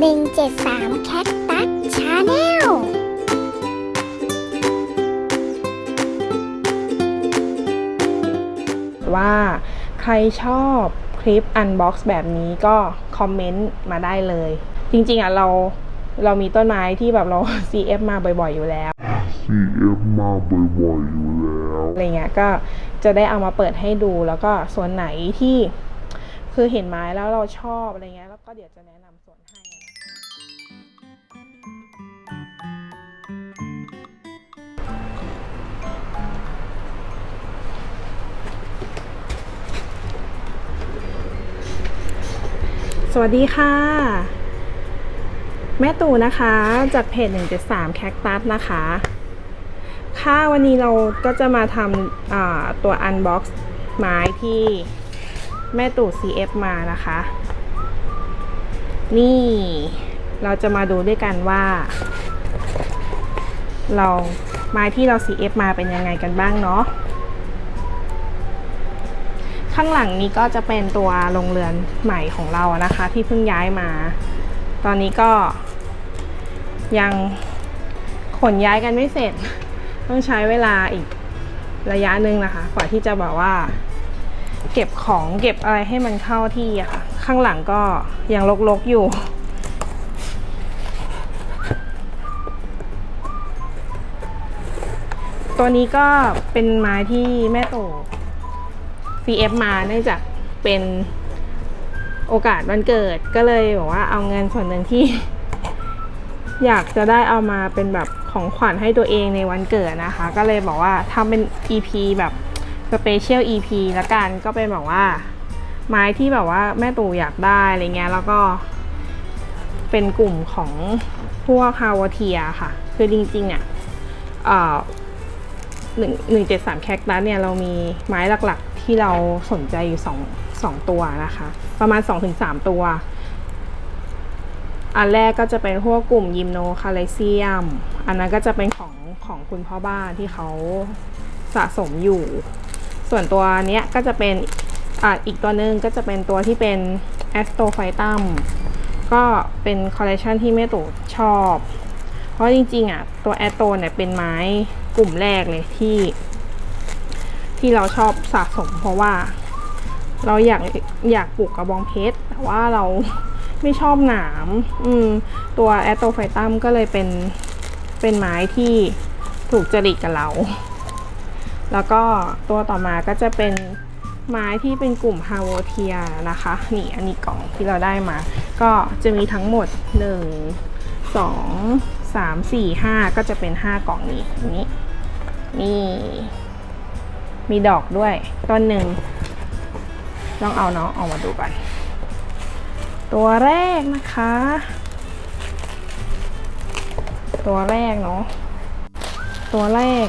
173 แคคตัสชาแนลว่าใครชอบคลิปอันบ็อกซ์แบบนี้ก็คอมเมนต์มาได้เลย จริงๆอะเราเรามีต้นไม้ที่แบบเรา CF มาบ่อยๆอยู่แล้ว CF มาบ่อยๆอยู่แล้วอะไรเงี้ยก็จะได้เอามาเปิดให้ดูแล้วก็ส่วนไหนที่คือเห็นไม้แล้วเราชอบอะไรเงี้ยแล้วก็เดี๋ยวจะแนะนำ สวัสดีค่ะ แม่ตู่นะคะ จากเพจ 173 แคคตัสนะคะ ค่ะวันนี้เราก็จะมาทำตัว unbox ไม้ที่แม่ตู่ CF มานะคะ นี่เราจะมาดูด้วยกันว่า เราไม้ที่เรา CF มาเป็นยังไงกันบ้างเนาะ ข้างหลังนี้ก็จะเป็นตัวโรงเรือนใหม่ของเรานะคะ ที่เพิ่งย้ายมา ตอนนี้ก็ยังขนย้ายกันไม่เสร็จ ต้องใช้เวลาอีกระยะหนึ่งนะคะ กว่าที่จะแบบว่า เก็บของเก็บอะไรให้มันเข้าที่อะค่ะ ข้างหลังก็ยังรกๆอยู่ตัวนี้ก็เป็นไม้ที่แม่โต CF มาเนื่องจากเป็นโอกาสวันเกิดก็เลยบอกว่าเอาเงินส่วนหนึ่งที่ อยากจะได้เอามาเป็นแบบของขวัญให้ตัวเองในวันเกิดนะคะ ก็เลยบอกว่าทำเป็น EP แบบสเปเชียล EP ละกันก็เป็นแบบว่า ไม้ที่แบบว่าแม่ตู่อยากได้อะไรเงี้ยแล้วก็ เป็นกลุ่มของพวกฮาวเทียค่ะ คือจริงๆอะเอ่อหนึ่งหนึ่งเจ็ดสามแคคตัสเนี่ยเรามีไม้หลัก ที่เราสนใจอยู่สองสองตัวนะคะ ประมาณ 2-3ถึงตัว อันแรกก็จะเป็นพวกกลุ่มยิมโนคาเลเซียม อันนั้นก็จะเป็นของของคุณพ่อบ้านที่เขาสะสมอยู่ ส่วนตัวเนี้ยก็จะเป็นอ่าอีกตัวหนึงก็จะเป็นตัวที่เป็นแอสโตไฟตัมก็เป็นคอลเลคชันที่แม่ตู่ชอบ เพราะจริงๆอะตัวแอสโตเนี่ยเป็นไม้กลุ่มแรกเลยที่ ที่เราชอบสะสม เพราะว่า เราอยากอยากปลูกกระบองเพชรแต่ว่าเราไม่ชอบหนาม อืม ตัวแอตโตไฟตัมก็เลยเป็นเป็นไม้ที่ถูกจริตกับเรา แล้วก็ตัวต่อมาก็จะเป็นไม้ที่เป็นกลุ่มฮาวเทียนะคะ นี่อันนี้กล่องที่เราได้มา ก็จะมีทั้งหมด 1 2 3 4 5 ก็จะเป็น 5 กล่องนี้ นี้นี่ มีดอกด้วยต้นหนึ่งต้องเอาน้องออกมาดูกันตัวแรกนะคะ ตัวแรกเนาะตัวแรก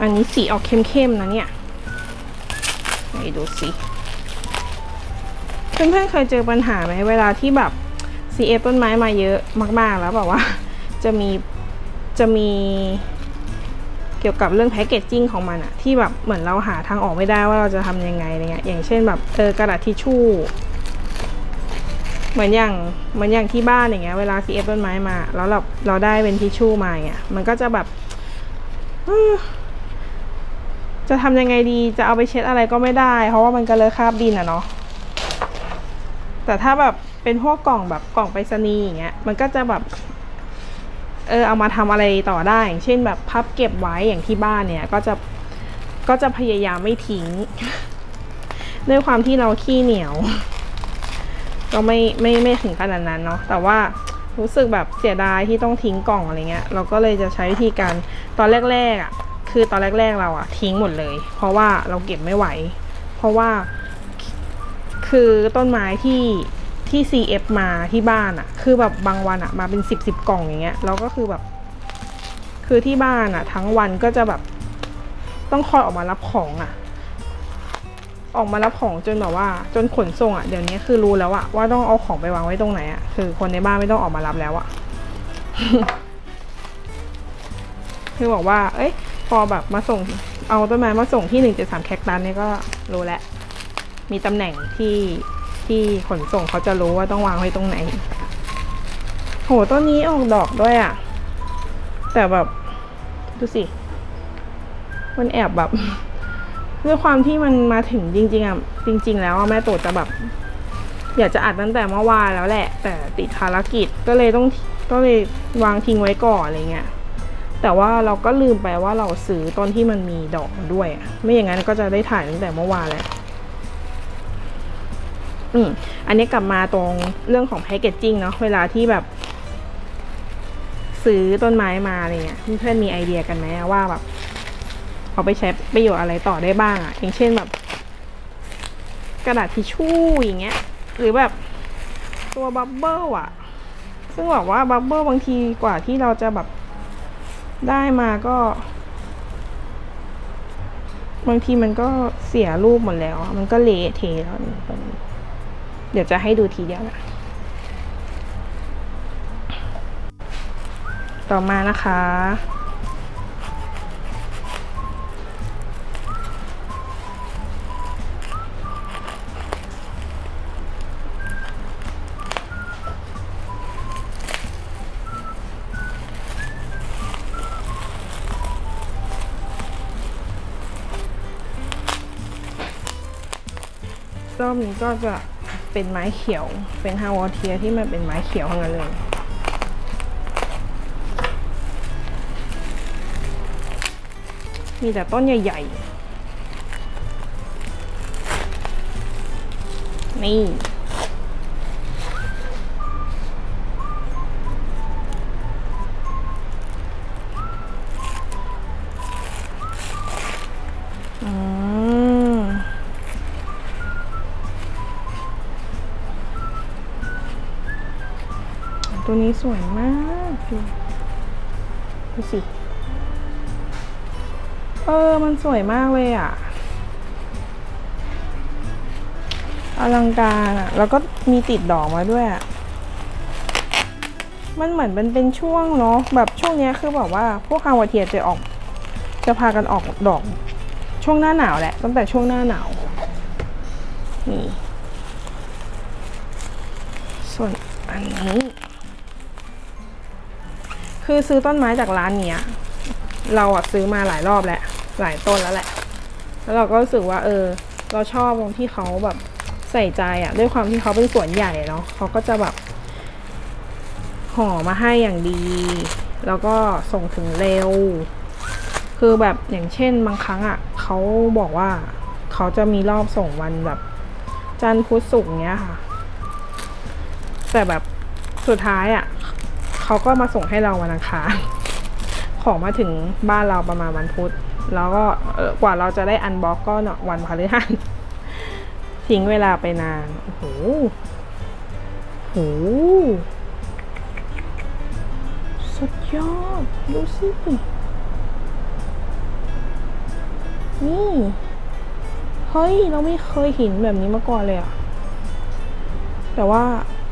อันนี้สีออกเข้มๆนะเนี่ย ไหนดูสิ เพื่อนๆเคยเจอปัญหาไหมเวลาที่แบบ CF ต้นไม้มาเยอะมากๆ แล้วแบบว่า จะมีจะมีเกี่ยวกับเรื่องแพคเกจจิ้งของมันอะที่แบบเหมือนเราหาทางออกไม่ได้ว่าเราจะทำยังไงอะไรเงี้ยอย่างเช่นแบบเออกระดาษทิชชู่เหมือนอย่างเหมือนอย่างที่บ้านอย่างเงี้ยเวลา CF ต้นไม้มาแล้วเราเราได้เป็นทิชชู่มาเงี้ยมันก็จะแบบจะทำยังไงดีจะเอาไปเช็ดอะไรก็ไม่ได้ เพราะว่ามันก็เลอะคราบดินอะเนาะ แต่ถ้าแบบเป็นพวกกล่องแบบกล่องไปรษณีย์อย่างเงี้ยมันก็จะแบบเออเอามาทำอะไรต่อได้อย่างเช่นแบบพับเก็บไว้อย่างที่บ้านเนี่ย ก็จะก็จะพยายามไม่ทิ้ง ด้วยความที่เราขี้เหนียว ก็ไม่ไม่ไม่ถึงขนาดนั้นเนาะแต่ว่ารู้สึกแบบเสียดายที่ต้องทิ้งกล่องอะไรเงี้ย เราก็เลยจะใช้วิธีการตอนแรกๆอะ่ะ คือตอนแรกๆเราอะทิ้งหมดเลย เพราะว่าเราเก็บไม่ไหว เพราะว่า คือต้นไม้ที่ที่ CF มาที่บ้านอะคือแบบบางวันอะมาเป็นสิบสิบกล่องอย่างเงี้ยแล้วก็คือแบบ คือที่บ้านอะทั้งวันก็จะแบบต้องคอยออกมารับของอะออกมารับของจนแบบว่า จนขนส่งอะเดี๋ยวนี้คือรู้แล้วอะว่าต้องเอาของไปวางไว้ตรงไหนอะคือคนในบ้านไม่ต้องออกมารับแล้วอะคือบอกว่า เอ้ย พอแบบมาส่ง เอาต้นไม้มาส่งที่หนึ่งจุดสามแคคตัสเนี่ยก็รู้แล้ว มีตำแหน่งที่ที่ขนส่งเขาจะรู้ว่าต้องวางไว้ตรงไหน โหต้นนี้ออกดอกด้วยอะ่ะ แต่แบบ ดูสิ มันแอบแบบ ด้วยความที่มันมาถึงจริง ๆอะ จริง ๆ แล้วอะแม่โตจะแบบ อยากจะอัดตั้งแต่เมื่อวานแล้วแหละ แต่ติดภารกิจก็เลยต้องก็เลยวางทิ้งไว้ก่อนอะไรเงี้ยแต่ว่าเราก็ลืมไปว่าเราซื้อต้นที่มันมีดอกด้วย ไม่อย่างนั้นก็จะได้ถ่ายตั้งแต่เมื่อวานแล้ว อืมอันนี้กลับมาตรงเรื่องของแพคเกจจิ้งเนาะเวลาที่แบบ ซื้อต้นไม้มาอะไรเงี้ยเพื่อนมีไอเดียกันไหมว่าแบบเอาไปใช้ประโยชน์อะไรต่อได้บ้างอะอย่างเช่นแบบ กระดาษทิชชู่อย่างเงี้ย หรือแบบตัวบับเบิลอะซึ่งบอกว่าบับเบิลบางทีกว่าที่เราจะแบบได้มาก็ บางทีมันก็เสียรูปหมดแล้ว มันก็เละเทแล้วนี่ตอนนี้ เดี๋ยวจะให้ดูทีเดียวนะต่อมานะคะ รอบนี้ก็จะ เป็นไม้เขียว เป็นฮาวอเทียที่มันเป็นไม้เขียวทั้งนั้นเลยมีแต่ต้นใหญ่ ๆ นี่ นี้สวยมากดูดูสิ เออ มันสวยมากเลยอะ อลังการอะ แล้วก็มีติดดอกมาด้วยอะ มันเหมือนเป็นเป็นช่วงเนาะ แบบช่วงนี้คือแบบว่า พวกคาวาเทียจะออก จะพากันออกดอก ช่วงหน้าหนาวแหละ ตั้งแต่ช่วงหน้าหนาว นี่ ซื้อต้นไม้จากร้านเนี้ย เราอะซื้อมาหลายรอบแล้วหลายต้นแล้วแหละ แล้วเราก็รู้สึกว่า เออ เราชอบตรงที่เขาแบบใส่ใจอะด้วยความที่เขาเป็นสวนใหญ่เนาะเขาก็จะแบบห่อมาให้อย่างดี แล้วก็ส่งถึงเร็ว คือแบบอย่างเช่นบางครั้งอะเขาบอกว่าเขาจะมีรอบส่งวันแบบ จันทร์พุธศุกร์เงี้ยค่ะ แต่แบบสุดท้ายอะ เขาก็มาส่งให้เราวันอังคารของมาถึงบ้านเราประมาณวันพุธ แล้วก็กว่าเราจะได้อันบ็อกก็เนาะวันพฤหัสทิ้งเวลาไปนานโอ้โหโหสุดยอดดูสินี่ เฮ้ย เราไม่เคยเห็นแบบนี้มาก่อนเลยอะแต่ว่า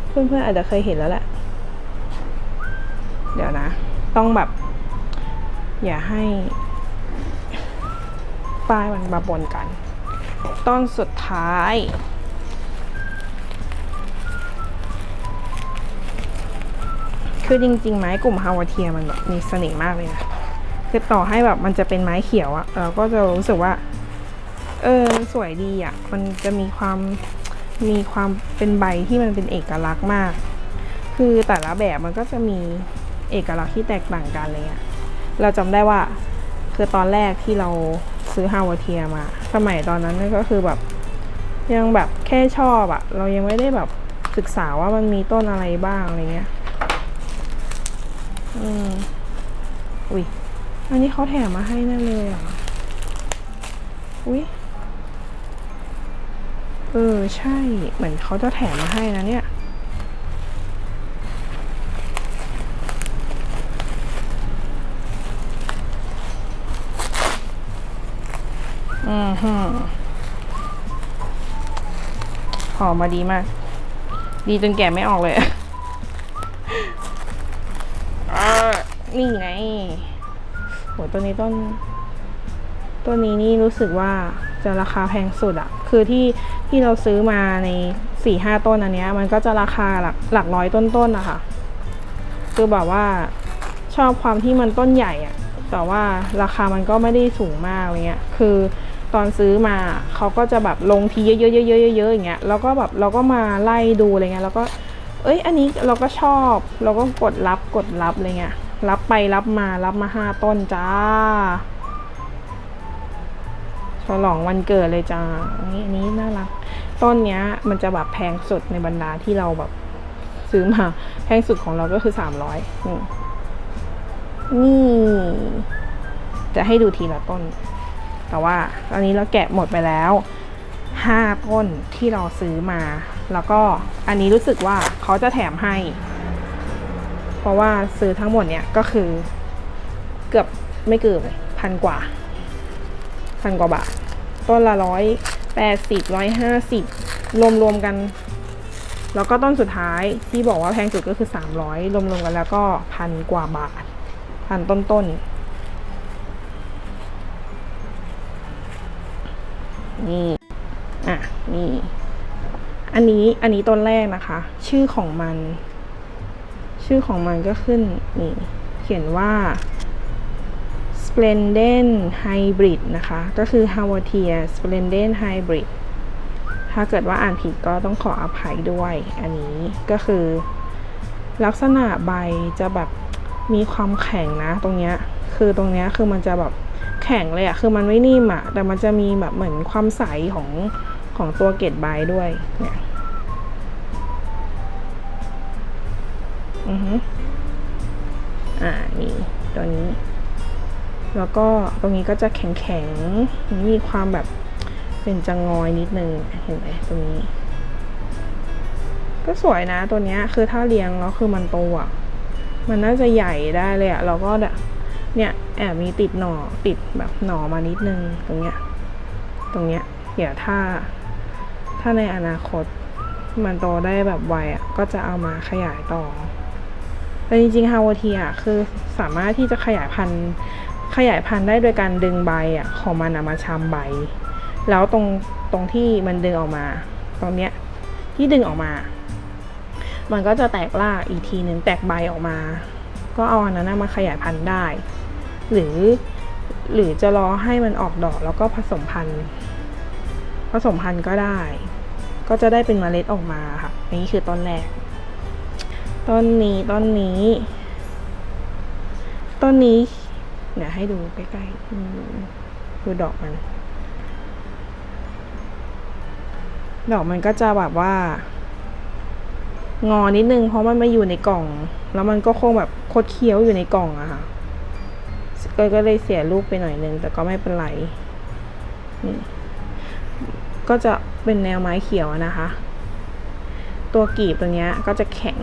เพื่อนๆอาจจะเคยเห็นแล้วแหละ เดี๋ยวนะ ต้องแบบ อย่าให้ป้ายมันมาบนกัน ต้นสุดท้าย คือจริง ๆ ไม้กลุ่มฮาวาเทียมันแบบมีเสน่ห์มากเลยนะคือต่อให้แบบมันจะเป็นไม้เขียวอะเราก็จะรู้สึกว่า เออสวยดีอะมันจะมีความมีความเป็นใบที่มันเป็นเอกลักษณ์มาก คือแต่ละแบบมันก็จะมี เอกลักษณ์ที่แตกต่างกันเลยอะเราจำได้ว่าคือตอนแรกที่เราซื้อฮาวาเทียมา สมัยตอนนั้นก็คือแบบยังแบบแค่ชอบอะเรายังไม่ได้แบบศึกษาว่ามันมีต้นอะไรบ้างอะไรเงี้ย อืมอุ้ยอันนี้เขาแถมมาให้แน่เลยอะ อุ้ยเออ ใช่ เหมือนเขาจะแถมมาให้นะเนี่ย อืมฮึหอมมาดีมาก ดีจนแกะไม่ออกเลยอ่านี่ไงโหตัวนี้ต้นตัวนี้นี่รู้สึกว่าจะราคาแพงสุดอะคือที่ที่เราซื้อมาในสี่ห้าต้นอันเนี้ย มันก็จะราคาหลักหลักร้อยต้นๆนะคะคือแบบว่าชอบความที่มันต้นใหญ่อะแต่ว่าราคามันก็ไม่ได้สูงมากอะไรเงี้ย คือ ตอนซื้อมาเขาก็จะแบบลงทีเยอะๆๆๆๆอย่างเงี้ยแล้วก็แบบเราก็มาไล่ดูอะไรเงี้ยแล้วก็ เอ้ยอันนี้เราก็ชอบ เราก็กดรับกดรับอะไรเงี้ยรับไปรับมารับมาห้าต้นจ้าฉลองวันเกิดเลยจ้าอันนี้อันนี้น่ารัก ต้นเนี้ย มันจะแบบแพงสุดในบรรดาที่เราแบบซื้อมา แพงสุดของเราก็คือสามร้อยนี่ จะให้ดูทีละต้น แต่ว่าตอนนี้เราแกะหมดไปแล้วห้าต้นที่เราซื้อมา แล้วก็อันนี้รู้สึกว่าเขาจะแถมให้ เพราะว่าซื้อทั้งหมดเนี่ยก็คือเกือบไม่เกือบพันกว่าพันกว่าบาท ต้นละร้อยแปดสิบร้อยห้าสิบรวมรวมกัน แล้วก็ต้นสุดท้ายที่บอกว่าแพงสุดก็คือสามร้อยรวมรวมกันแล้วก็พันกว่าบาทพันต้นต้น นี่อะนี่ อันนี้อันนี้ต้นแรกนะคะ ชื่อของมัน ชื่อของมันก็ขึ้นนี่ เขียนว่า Splendid Hybrid นะคะ ก็คือ h a w a t i a Splendid Hybrid ถ้าเกิดว่าอ่านผิดก็ต้องขออภัยด้วย อันนี้ก็คือ ลักษณะใบจะแบบมีความแข็งนะ ตรงเนี้ย คือตรงเนี้ยคือมันจะแบบ ข็งเลยอะคือมันไม่นิ่มอะแต่มันจะมีแบบเหมือนความใสของของตัวเกล็ดใบด้วยเนี่ยอือฮึอ่านี่ตัวนี้ แล้วก็ตรงนี้ก็จะแข็งๆมีความแบบเป็นจังงอยนิดนึงเห็นไหมตรงนี้ ก็สวยนะตัวเนี้ยคือถ้าเลี้ยงแล้วคือมันโตอะมันน่าจะใหญ่ได้เลยอะเราก็แบบ เนี่ยแอบมีติดหน่อติดแบบหน่อมานิดนึงตรงเนี้ยตรงเนี้ยเดี๋ยวถ้า ถ้าในอนาคตมันโตได้แบบไวอะก็จะเอามาขยายต่อ แต่จริงๆฮาวเทียคือสามารถที่จะขยายพันธุ์ขยายพันธุ์ได้โดยการดึงใบอะของมันมาชำใบ แล้วตรงตรงที่มันดึงออกมา ตรงเนี้ยที่ดึงออกมา มันก็จะแตกรากอีกทีหนึ่งแตกใบออกมา ก็เอาอันนั้นมาขยายพันธุ์ได้ หรือหรือจะรอให้มันออกดอกแล้วก็ผสมพันธุ์ ผสมพันธุ์ก็ได้ ก็จะได้เป็นเมล็ดออกมาค่ะ นี่คือต้นแรก ต้นนี้ต้นนี้ ต้นนี้เดี๋ยวให้ดูใกล้ๆอืมดูดอกมัน ดอกมันก็จะแบบว่า งอนิดนึงเพราะมันมาอยู่ในกล่อง แล้วมันก็คงแบบคดเคี้ยวอยู่ในกล่องอะค่ะ ก็ก็เลยเสียลูกไปหน่อยนึงแต่ก็ไม่เป็นไรนี่ก็จะเป็นแนวไม้เขียวนะคะ ตัวกีบตัวเนี้ยก็จะแข็ง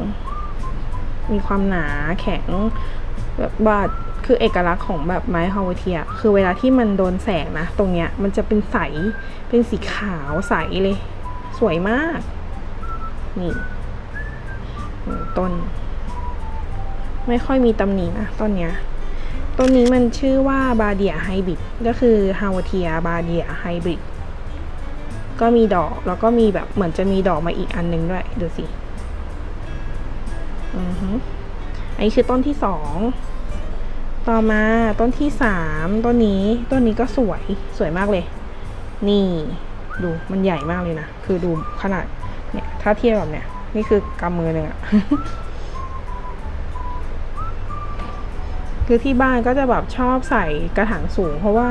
มีความหนาแข็งแบบบาดคือเอกลักษณ์ของแบบไม้ฮาวเทีย คือเวลาที่มันโดนแสงนะ ตรงเนี้ยมันจะเป็นใส เป็นสีขาวใสเลย สวยมาก นี่ต้น ไม่ค่อยมีตำหนินะต้นเนี้ย ต้นนี้มันชื่อว่าบาเดียไฮบริดก็คือฮาวเทียบาเดียไฮบริดก็มีดอกแล้วก็มีแบบเหมือนจะมีดอกมาอีกอันนึงด้วย ดูสิ อือฮึอันนี้คือต้นที่สอง ต่อมาต้นที่สามต้นนี้ต้นนี้ก็สวยสวยมากเลย นี่ดูมันใหญ่มากเลยนะ คือดูขนาดเนี่ย ถ้าเทียบแบบเนี้ยนี่คือกำมือหนึ่งอะ คือที่บ้านก็จะแบบชอบใส่กระถางสูง เพราะว่า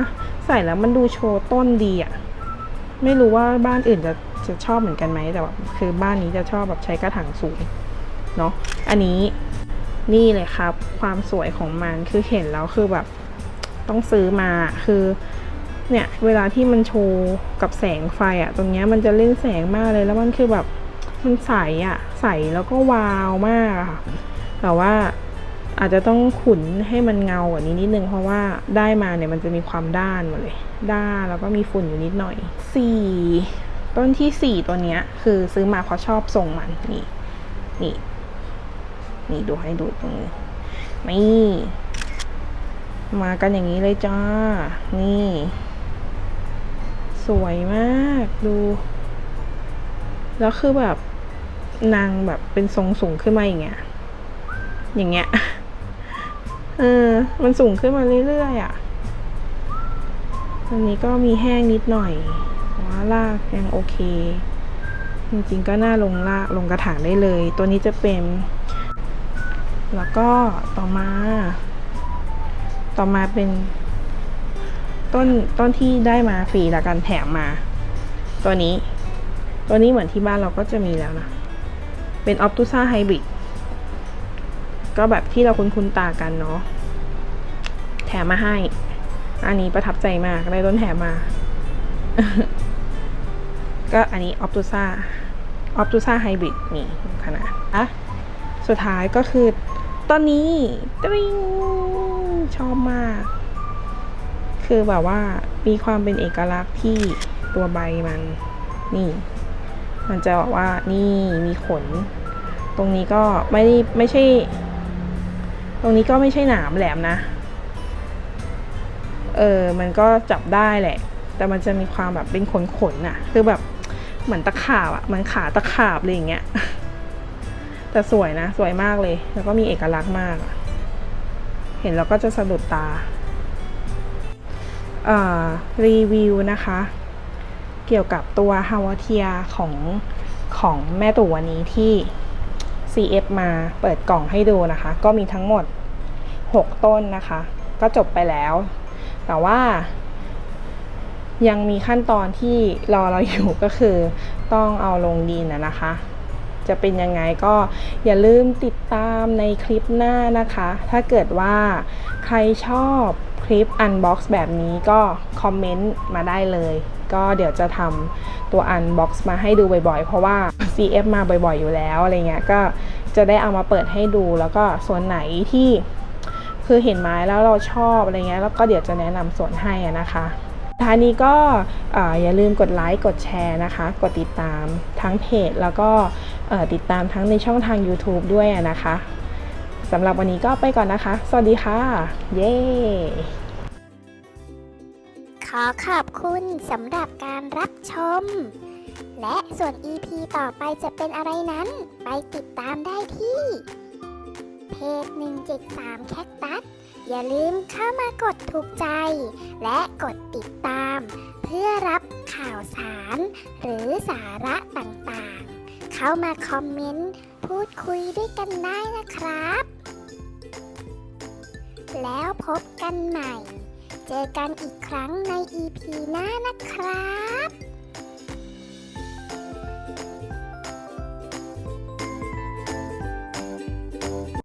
ใส่แล้วมันดูโชว์ต้นดีอะไม่รู้ว่าบ้านอื่นจะจะชอบเหมือนกันไหมแต่แบบคือบ้านนี้จะชอบแบบใช้กระถางสูงเนาะอันนี้นี่เลยครับ ความสวยของมันคือเห็นแล้วคือแบบต้องซื้อมาคือเนี่ยเวลาที่มันโชว์กับแสงไฟอะตรงเนี้ยมันจะเล่นแสงมากเลยแล้วมันคือแบบมันใสอะใสแล้วก็วาวมากค่ะแต่ว่า อาจจะต้องขุนให้มันเงากว่านี้นิดนึงเพราะว่าได้มาเนี่ยมันจะมีความด้านหมดเลย ด้านแล้วก็มีฝุ่นอยู่นิดหน่อยสี่ต้นที่สี่ตัวเนี้ย คือซื้อมาเพราะชอบทรงมันนี่นี่นี่ดูให้ดูตรงนี้นี่มากันอย่างนี้เลยจ้า นี่ สวยมากดู แล้วคือแบบนางแบบเป็นทรงสูงขึ้นมาอย่างเงี้ยอย่างเงี้ย เออ มันสูงขึ้นมาเรื่อยๆอะอันนี้ก็มีแห้งนิดหน่อยแต่ว่าลากยังโอเค จริงๆก็น่าลงลากลงกระถางได้เลย ตัวนี้จะเป็น แล้วก็ต่อมา ต่อมาเป็น ต้นต้นที่ได้มาฟรีละกันแถมมา ตัวนี้ ตัวนี้เหมือนที่บ้านเราก็จะมีแล้วนะ เป็นออ t ตูซ่าไฮบริด ก็แบบที่เราคุ้นๆตากันเนาะแถมมาให้ อันนี้ประทับใจมากได้ต้นแถมมา ก็อันนี้ออ t ตูซ่าออ t ตูซ่าไฮบริดนี่ขนาดอะสุดท้ายก็คือต้นนี้ตริงชอบมาก คือแบบว่ามีความเป็นเอกลักษณ์ที่ตัวใบมันนี่ มันจะบอกว่านี่มีขน ตรงนี้ก็ไม่ไม่ใช่ รงนี้ก็ไม่ใช่หนามแหลมนะ เออ มันก็จับได้แหละ แต่มันจะมีความแบบเป็นขนขนน่ะ คือแบบเหมือนตะขาบอะเหมันขาตะขาบเลยอย่างเงี้ย แต่สวยนะ สวยมากเลย แล้วก็มีเอกลักษณ์มากอะเห็นแล้วก็จะสะดุดตาเอ่อรีวิวนะคะ เกี่ยวกับตัวฮาวเทียของของแม่ตู่วันนี้ที่ CF มาเปิดกล่องให้ดูนะคะ ก็มีทั้งหมด 6 ต้นนะคะ ก็จบไปแล้ว แต่ว่า ยังมีขั้นตอนที่รอเราอยู่ก็คือต้องเอาลงดินนะนะคะ จะเป็นยังไงก็อย่าลืมติดตามในคลิปหน้านะคะ ถ้าเกิดว่าใครชอบคลิป Unbox แบบนี้ก็คอมเมนต์มาได้เลย ก็เดี๋ยวจะทำตัว Unbox มาให้ดูบ่อยๆ เพราะว่า CF มาบ่อยๆ อยู่แล้วอะไรเงี้ยก็จะได้เอามาเปิดให้ดูแล้วก็ส่วนไหนที่ คือเห็นไม้แล้วเราชอบอะไรเงี้ยแล้วก็เดี๋ยวจะแนะนำส่วนให้นะคะท้ายนี้ก็อย่าลืมกดไลค์กดแชร์นะคะ กดติดตามทั้งเพจ แล้วก็ติดตามทั้งในช่องทาง YouTube ด้วยนะคะสำหรับวันนี้ก็ไปก่อนนะคะ สวัสดีค่ะ เย้ขอขอบคุณสำหรับการรับชม และส่วน EP ต่อไปจะเป็นอะไรนั้น ไปติดตามได้ที่ เพจ173 แคคตัส อย่าลืมเข้ามากดถูกใจ และกดติดตาม เพื่อรับข่าวสาร หรือสาระต่างๆ เข้ามาคอมเมนต์ พูดคุยด้วยกันได้นะครับ แล้วพบกันใหม่ เจอกันอีกครั้งใน EP หน้านะครับ